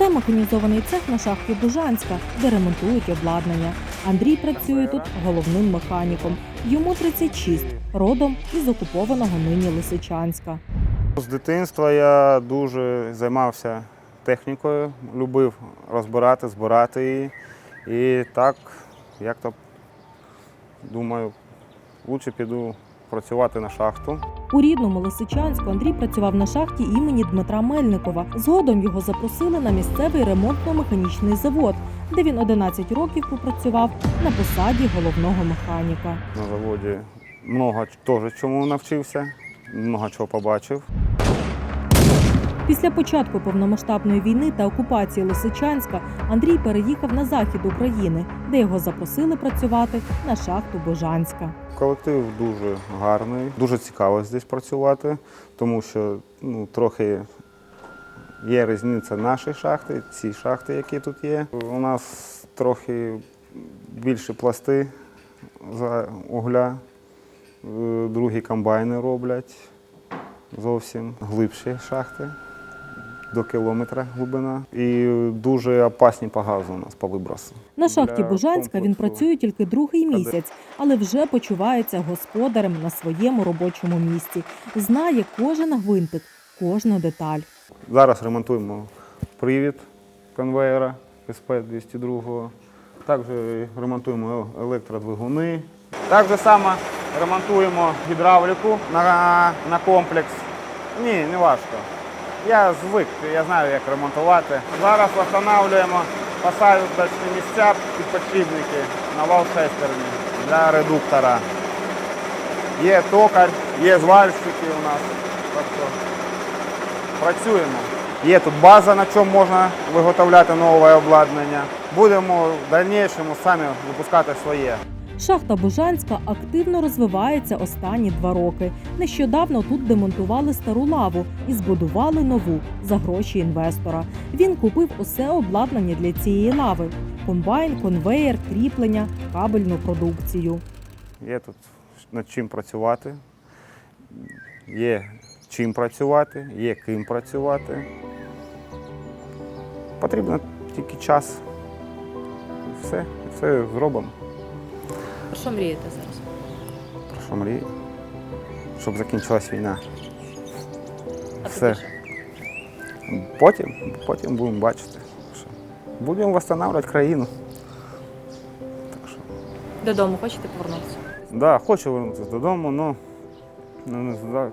Це механізований цех на шахті Бужанська, де ремонтують обладнання. Андрій працює тут головним механіком. Йому 36, родом із окупованого нині Лисичанська. З дитинства я дуже займався технікою, любив розбирати, збирати її. І так, як то думаю, краще піду працювати на шахту. У рідному Лисичанську Андрій працював на шахті імені Дмитра Мельникова. Згодом його запросили на місцевий ремонтно-механічний завод, де він 11 років попрацював на посаді головного механіка. На заводі много теж чому навчився, много чого побачив. Після початку повномасштабної війни та окупації Лисичанська Андрій переїхав на захід України, де його запросили працювати на шахту Божанська. Колектив дуже гарний, дуже цікаво здесь працювати, тому що ну, трохи є різниця нашої шахти, ці шахти, які тут є. У нас трохи більші пласти за угля, е, другі комбайни роблять зовсім глибші шахти. До кілометра глибина і дуже опасні по газу у нас по вибросу. На шахті Для Божанська він працює тільки другий місяць, але вже почувається господарем на своєму робочому місці. Знає кожен гвинтик, кожну деталь. Зараз ремонтуємо привід конвейера СП-202. Також ремонтуємо електродвигуни. Так же само ремонтуємо гідравліку на, на комплекс. Ні, не важко. Я звик, я знаю, як ремонтувати. Зараз встановлюємо посадочні місця під підшипники на вал-шестерні для редуктора. Є токар, є звальщики у нас. Так працюємо. Є тут база, на чому можна виготовляти нове обладнання. Будемо в дальнішому самі випускати своє. Шахта Божанська активно розвивається останні два роки. Нещодавно тут демонтували стару лаву і збудували нову за гроші інвестора. Він купив усе обладнання для цієї лави: комбайн, конвеєр, кріплення, кабельну продукцію. Є тут над чим працювати, є чим працювати, є ким працювати. Потрібно тільки час. Все, все зробимо. Про що мрієте зараз? Про що мрію? Щоб закінчилась війна. Все. Потім, потім будемо бачити. Будемо встановлювати країну. Так що, Додому хочете повернутися? да, хочу повернутися додому, але ну, не знаю.